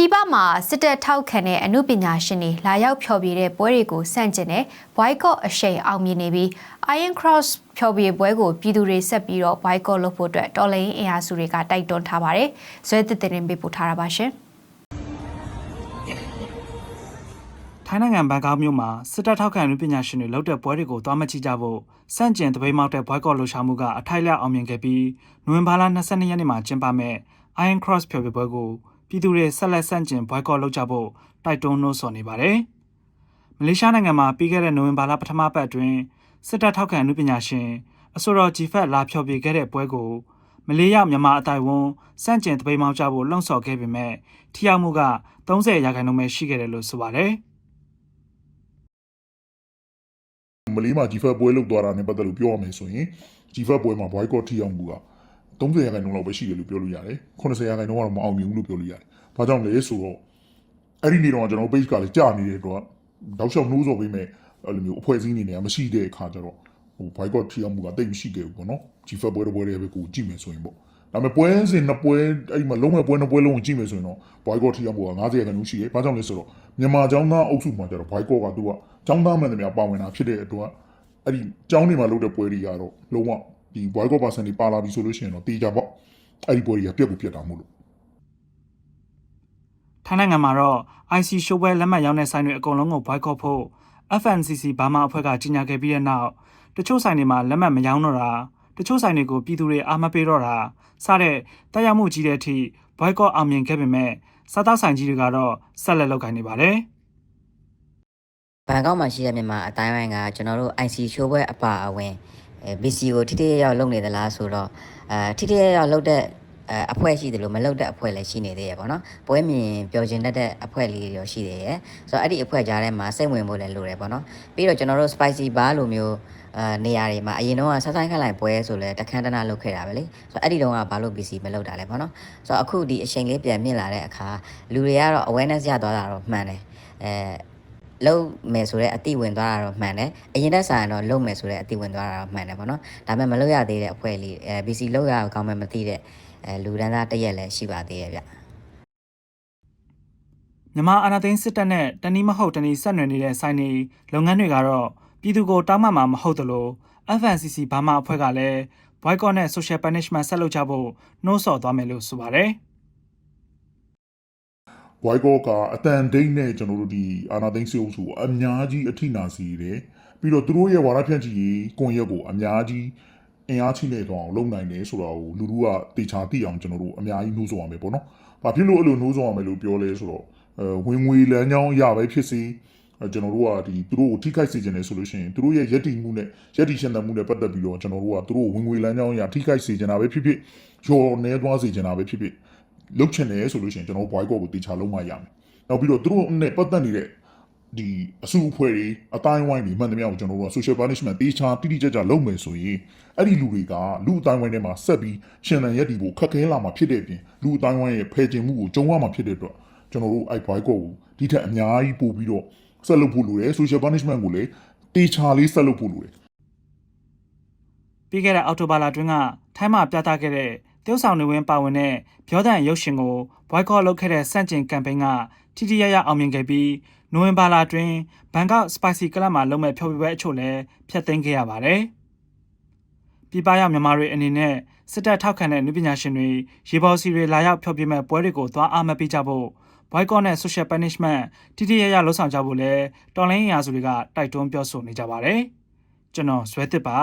ပြည်ပမှာစစ်တပ်ထောက်ခံတဲ့အမှုပညာရှင်တွေလာရောက်ဖျော်ဖြေတဲ့ပွဲတွေကိုစန့်ကျင်တဲ့ boycott အရှိန်အောင်မြင်နေပြီး Iron Cross ဖျော်ဖြေပွဲကိုပြည်သူတွေဆက်ပြီးတော့ boycott လုပ်ဖို့အတွက်တော်လိုင်းအင်အားစုတွေကတိုက်တွန်းထားပါတယ်။ဇွဲတစ်တင်ပေးပို့ထားတာပါရှင်။ထိုင်းနိုင်ငံဘန်ကောက်မြို့မှာစစ်တပ်ထောက်ခံမှုပညာရှင်တွေလုပ်တဲ့ပွဲတွေကိုသွားမကြည့်ကြဖို့စန့်ကျင်တပိတ်မောက်တဲ့ boycott လှုပ်ရှားမှုကအထိုက်လျောက်အောင်မြင်ခဲ့ပြီးနိုဝင်ဘာလ22ရက်နေ့မှာကျင်းပမဲ့ Iron Cross ဖျော်ဖြေပွဲကို ပြည်သူတွေဆက်လက်စန့်ကျင် boycott လုပ်ကြဖို့တိုက်တွန်းနှိုးဆော်နေပါတယ်။မလေးရှားနိုင်ငံမှာပြီးခဲ့တဲ့နိုဝင်ဘာလပထမပတ်အတွင်းစစ်တပ်ထောက်ခံမှုပညာရှင်အဆိုတော်ဂျီဖက်လာဖျော်ဖြေခဲ့တဲ့ပွဲကိုမလေးရောက်မြန်မာအတိုင်းဝန်စန့်ကျင်တပိတ်မောက်ကြဖို့လှုံ့ဆော်ခဲ့ပေမဲ့ထိရောက်မှုက30ရာခိုင်နှုန်းပဲရှိခဲ့တယ်လို့ဆိုပါတယ်။မလေးမှာဂျီဖက်ပွဲလုတ်သွားတာနဲ့ပတ်သက်လို့ပြောရမယ်ဆိုရင်ဂျီဖက်ပွဲမှာ boycott ထိအောင်မှုက 30ရာခိုင်နှုန်းလောက်ပဲရှိတယ်လို့ပြောလို့ရတယ်80ရာခိုင်နှုန်းကတော့မအောင်မြင်ဘူးလို့ပြောလို့ရတယ်။ဘာကြောင့်လဲဆိုတော့အဲ့ဒီနေ့တော့ကျွန်တော် page ကလည်းကြာနေတဲ့အတွက်တောက်လျှောက်နှိုးဆော်ပေးမဲ့အဲ့လိုမျိုးအဖွဲ့အစည်းအနေနဲ့ကမရှိတဲ့အခါကျတော့ဟို boycott ထိအောင်မှုကတိတ်မရှိခဲ့ဘူးပေါ့နော်။ဂျီဖက်ပွဲတစ်ပွဲတည်းပဲကိုကြည့်မယ်ဆိုရင်ပေါ့။ဒါပေမဲ့ပွဲစဉ်နှစ်ပွဲအဲ့ဒီမှာလုံးဝပွဲနှစ်ပွဲလုံးကိုကြည့်မယ်ဆိုရင်တော့ boycott ထိအောင်မှုက90ရာခိုင်နှုန်းရှိတယ်။ဘာကြောင့်လဲဆိုတော့မြန်မာចောင်းသားအုပ်စုမှာကျတော့ boycott ကသူကចောင်းသားမှန်တယ်များပါဝင်တာဖြစ်တဲ့အတွက်အဲ့ဒီကျောင်းတွေမှာလုပ်တဲ့ပွဲတွေကတော့လုံးဝ ဒီ boycott person တွေပါလာပြီဆိုလို့ရှိရင်တော့တေးကြပေါ့အဲ့ဒီပွဲတွေကပြက်ကိုပြက်တာမို့လို့ထိုင်းနိုင်ငံမှာတော့ IC ရှိုးပွဲလက်မှတ်ရောင်းတဲ့ဆိုင်တွေအကုန်လုံးကို boycott ဖို့ FNCC ဘာမှအဖွဲ့ကကြီးညာခဲ့ပြီးတဲ့နောက်တချို့ဆိုင်တွေမှာလက်မှတ်မရောင်းတော့တာတချို့ဆိုင်တွေကိုပြည်သူတွေအားမပေးတော့တာစတဲ့တက်ရောက်မှုကြီးတဲ့အထိ boycott အောင်မြင်ခဲ့ပေမဲ့စားတောက်ဆိုင်ကြီးတွေကတော့ဆက်လက်လုပ်ကိုင်နေပါတယ်ဘန်ကောက်မှာရှိတဲ့မြန်မာအတိုင်းဝိုင်းကကျွန်တော်တို့ IC ရှိုးပွဲအပါအဝင် အဲ BC ကိုထိထိရောက်ရောက်လုပ်နေသလားဆိုတော့အဲထိထိရောက်ရောက်လုပ်တဲ့အဲအဖွဲ့ရှိတယ်လို့မလုပ်တဲ့အဖွဲ့လည်းရှိနေသေးရပေါ့နော်ပွဲမြင်ပျော်ကျင်တတ်တဲ့အဖွဲ့လေးတွေရောရှိသေးရဲ့ဆိုတော့အဲ့ဒီအဖွဲ့ကြားထဲမှာစိတ်ဝင်ဖို့လည်းလိုတယ်ပေါ့နော်ပြီးတော့ကျွန်တော်တို့ spicy bar လိုမျိုးအဲနေရာတွေမှာအရင်တော့ဆက်ဆိုင်ခက်လိုက်ပွဲဆိုလဲတခန်းတနာလုပ်ခဲ့တာပဲလေဆိုတော့အဲ့ဒီတုန်းကဘာလို့ BC မလုပ်တာလဲပေါ့နော်ဆိုတော့အခုဒီအချိန်လေးပြန်မြင့်လာတဲ့အခါလူတွေကတော့ awareness ရသွားတာတော့မှန်တယ်အဲ လုံးမယ်ဆိုတော့အတိဝင်သွားတာတော့မှန်တယ်အရင်တက်ဆိုင်တော့လုံးမယ်ဆိုတော့အတိဝင်သွားတာတော့မှန်တယ်ပေါ့နော်ဒါပေမဲ့မလုပ်ရသေးတဲ့အဖွဲ့လေးအဲ BC လောက်ရအောင်ကောင်းမှမသိတဲ့အဲလူဒန်းသားတစ်ရက်လည်းရှိပါသေးရဲ့ဗျမြန်မာအာဏာသိမ်းစစ်တပ်နဲ့တနည်းမဟုတ်တနည်းဆက်နွယ်နေတဲ့ဆိုင်တွေလုပ်ငန်းတွေကတော့ပြည်သူကိုတောင်းပန်မှာမဟုတ်သလို FNCC ဘာမှအဖွဲ့ကလည်း boycott နဲ့ social punishment ဆက်လုပ်ကြဖို့နှိုးဆော်သွားမယ်လို့ဆိုပါတယ် boycott ကအတန်ဒိတ်နဲ့ကျွန်တော်တို့ဒီအာနာသိန်းစေအုပ်စုကိုအများကြီးအထိနာစေတယ်ပြီးတော့သူတို့ရဲ့ဝါဒဖြန့်ချီရေးကွန်ရက်ကိုအများကြီးအင်အားချိနေတော့အောင်လုပ်နိုင်တယ်ဆိုတော့လူလူကတေချာသိအောင်ကျွန်တော်တို့အများကြီးနှိုးဆော်ရမယ်ပေါ့နော်။ဘာဖြစ်လို့အဲ့လိုနှိုးဆော်ရမယ်လို့ပြောလဲဆိုတော့အဲဝင်ငွေလမ်းကြောင်းအရာပဲဖြစ်စီအဲကျွန်တော်တို့ကဒီသူတို့ကိုထိခိုက်စေခြင်းလေဆိုလို့ရှိရင်သူတို့ရဲ့ယက်တီမှုနဲ့ယက်တီရှင်သန်မှုနဲ့ပတ်သက်ပြီးတော့ကျွန်တော်တို့ကသူတို့ကိုဝင်ငွေလမ်းကြောင်းအရာထိခိုက်စေခြင်းတာပဲဖြစ်ဖြစ်ရော်နေသွားစေခြင်းတာပဲဖြစ်ဖြစ် လုတ်ချင်တယ်ဆိုလို့ရှိရင်ကျွန်တော်တို့ boycott ကိုတေချာလုံးမရမယ်။နောက်ပြီးတော့သူတို့နဲ့ပတ်သက်နေတဲ့ဒီအစုအဖွဲ့တွေအတိုင်းဝိုင်းတွေမှန်သမျှကိုကျွန်တော်တို့က social punishment တေချာတိတိကျကျလုပ်မယ်ဆိုရင်အဲ့ဒီလူတွေကလူအတိုင်းဝိုင်းထဲမှာဆက်ပြီးရှင်လန်ရက်တီဖို့ခက်ခဲလာမှာဖြစ်တဲ့အပြင်လူအတိုင်းဝိုင်းရဲ့ဖယ်ကျင်မှုကိုကြုံရမှာဖြစ်တဲ့အတွက်ကျွန်တော်တို့အဲ့ boycott ကိုဒီထက်အများကြီးပို့ပြီးတော့ဆက်လုပ်ဖို့လိုတယ် social punishment ကိုလည်းတေချာလေးဆက်လုပ်ဖို့လိုတယ်ပြီးခဲ့တဲ့အောက်တိုဘာလအတွင်းကထိုင်းမှာပြသခဲ့တဲ့ တရုတ်ဆောင်နေဝင်ပါဝင်တဲ့ပြောတဲ့ရုပ်ရှင်ကို boycott လုပ်ခဲ့တဲ့စန့်ကျင်ကမ်ပိန်းကထိထိရရအောင်မြင်ခဲ့ပြီးနိုဝင်ဘာလအတွင်းဘန်ကောက် Spicy Club မှာလုပ်မဲ့ဖျော်ဖြေပွဲအချို့လည်းဖျက်သိမ်းခဲ့ရပါတယ်။ပြည်ပရောက်မြန်မာတွေအနေနဲ့စစ်တပ်ထောက်ခံတဲ့လူပညာရှင်တွေရေပေါ်စီတွေလာရောက်ဖျော်ဖြေမဲ့ပွဲတွေကိုသွားအားမပေးကြဖို့ boycott နဲ့ social punishment ထိထိရရလှုံ့ဆော်ကြဖို့လည်းတော်လိုင်းအင်အားစုတွေကတိုက်တွန်းပြောဆိုနေကြပါတယ်။ကျွန်တော်ဇွဲသစ်ပါ